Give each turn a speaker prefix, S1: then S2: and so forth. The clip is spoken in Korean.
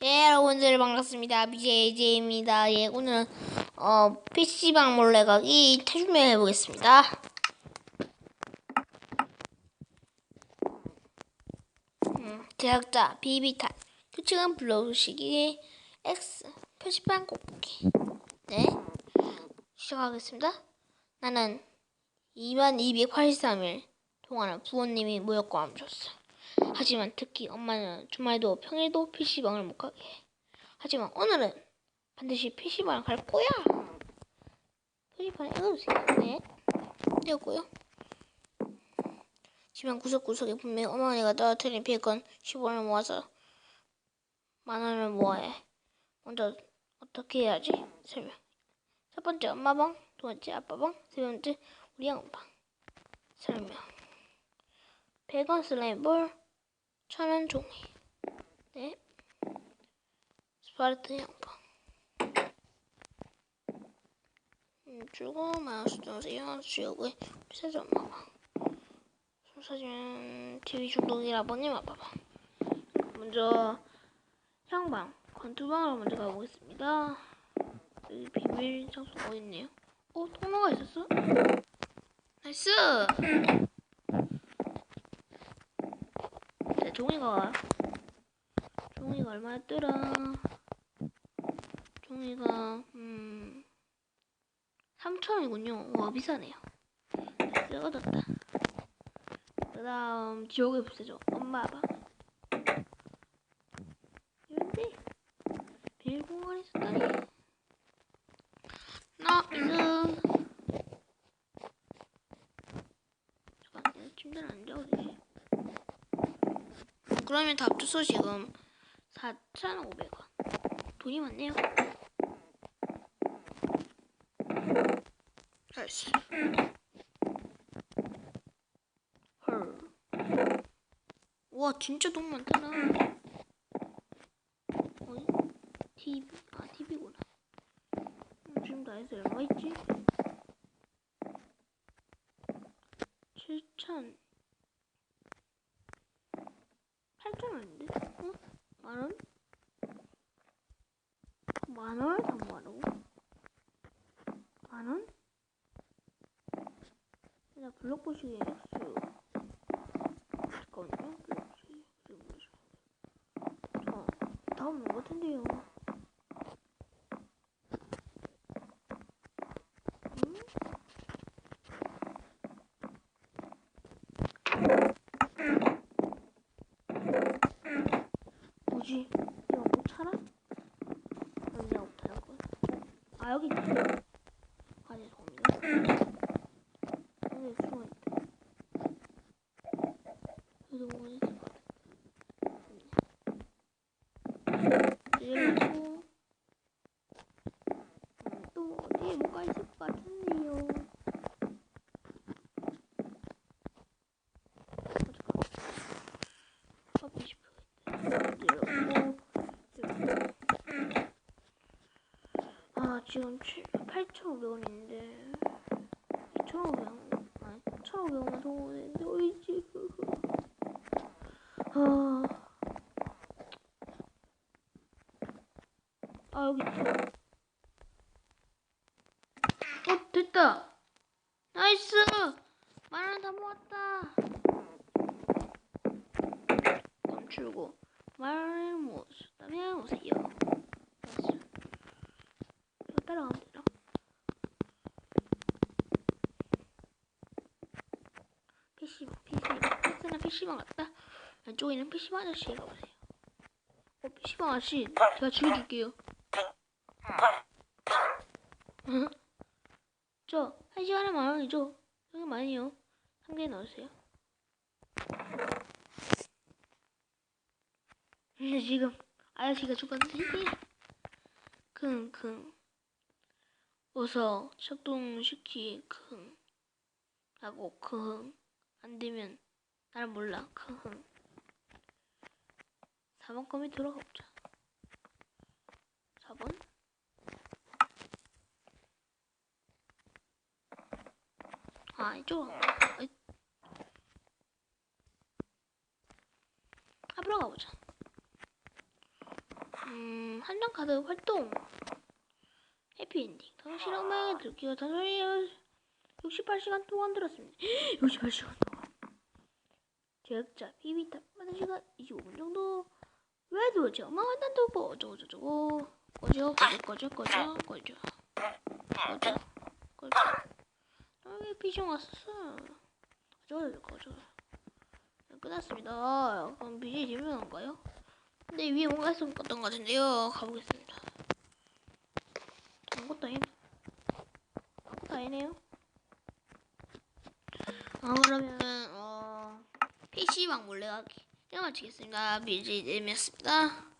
S1: 예, 여러분들 반갑습니다. BJJ입니다. 예, 오늘은 어, PC방 몰래 가기 태준명 해보겠습니다. 음, 제작자 비비탄 규칙은 불러주시기 X 표지판 곱보기 네 시작하겠습니다. 나는 2283일 동안 부모님이 모욕감을 줬어. 하지만 특히 엄마는 주말도 평일도 PC방을 못 가게 해. 하지만 오늘은 반드시 PC방을 갈 거야. 표지판에 읽어주세요. 네. 읽었고요. 집안 구석구석에 분명히 어머니가 떨어뜨린 베이컨 10원을 모아서 만 원을 모아야 해. 먼저 어떻게 해야지? 설명. 첫 번째 엄마 방, 두 번째 아빠 방, 세 번째 우리 형 방. 설명. 100원 슬라임볼, 천원 종이. 네. 스파르트 양파. 음, 주고 마우스 주세요. 지우고 비싸죠 엄마가. 사진 TV 중독이라 버님 아빠봐. 먼저 향방 권투방으로 먼저 가보겠습니다. 여기 비밀 장소가 있네요. 어 통로가 있었어? 나이스. 자, 종이가 종이가 얼마였더라? 종이가 음 3천원이군요. 와 비싸네요. 얻었다. 그 다음 지옥의 불사조 엄마 아빠 이런데 비밀 공간에 있었다니 나이스 잠깐 내 침대는 안 자고 되지 그러면 다 합쳐서 지금 4,500원 돈이 많네요 나이스 헐. 와 진짜 돈 많다 나. 어디? TV 아 TV구나. 음, 지금 다 해서 얼마 있지? 7천 8천 원인데? 어? 만 원? 만 원? 더 많다고? 만 원? 나 블록 보시기 X 잠깐만요. 블록 보시기 X 뭐죠? 저 다음 뭐 같은데요? 음? 뭐지? 이거 못 찾아? 언니가 못 찾았고요. 아 여기 있다. 아 죄송합니다. 여기 숨어 있다. 여기도 뭐가 있을 것 같아. 이러고 음, 또 어디에 뭐가 있을 것 같은데요. 커피 싶어. 이러고 아 지금 8,500원인데 2,500원 아니 1,500원만 더 오는데 어이지 아, 아 여기 있다 어 됐다. 나이스! 만원 다 모았다. 멈추고 말 모았다면 오세요. 나이스 이거 따라가면 되나? PC방, PC방, 팩스나 PC방 갔다. 왼쪽에 있는 PC방 아저씨에 가보세요. 어, PC방 아저씨, 제가 죽여줄게요. 응? 저, 한 시간에 만 원이죠? 여기 많이요. 한 개 넣으세요. 근데 지금 아저씨가 죽었는데, 킁킁. 어서 작동시키 킁 하고 크흥 안 되면 나는 몰라. 크흥. 4번 거미 들어가 보자. 4번? 아 이쪽 어이. 앞으로 가보자. 음 음, 한정 카드 활동. 해피엔딩. 당신 엉망에 들기가 단순히 68시간 동안 들었습니다. 68시간 동안. 제작자 비비탑 받은 시간 25분 정도. 왜 도대체 엉망한다고 뭐 어쩌고저쩌고. 꺼져, 꺼져, 꺼져, 꺼져, 꺼져. 꺼져, 꺼져. 왜 피싱 왔어? 꺼져, 꺼져. 끝났습니다. 그럼 BJ 재미난가요? 근데 위에 뭔가 껐던 것 같은데요. 가보겠습니다. 아무것도 아니네. 아니네요. 아, 그러면, 어, PC방 몰래 가기. 제가 마치겠습니다. BJ 재미였습니다.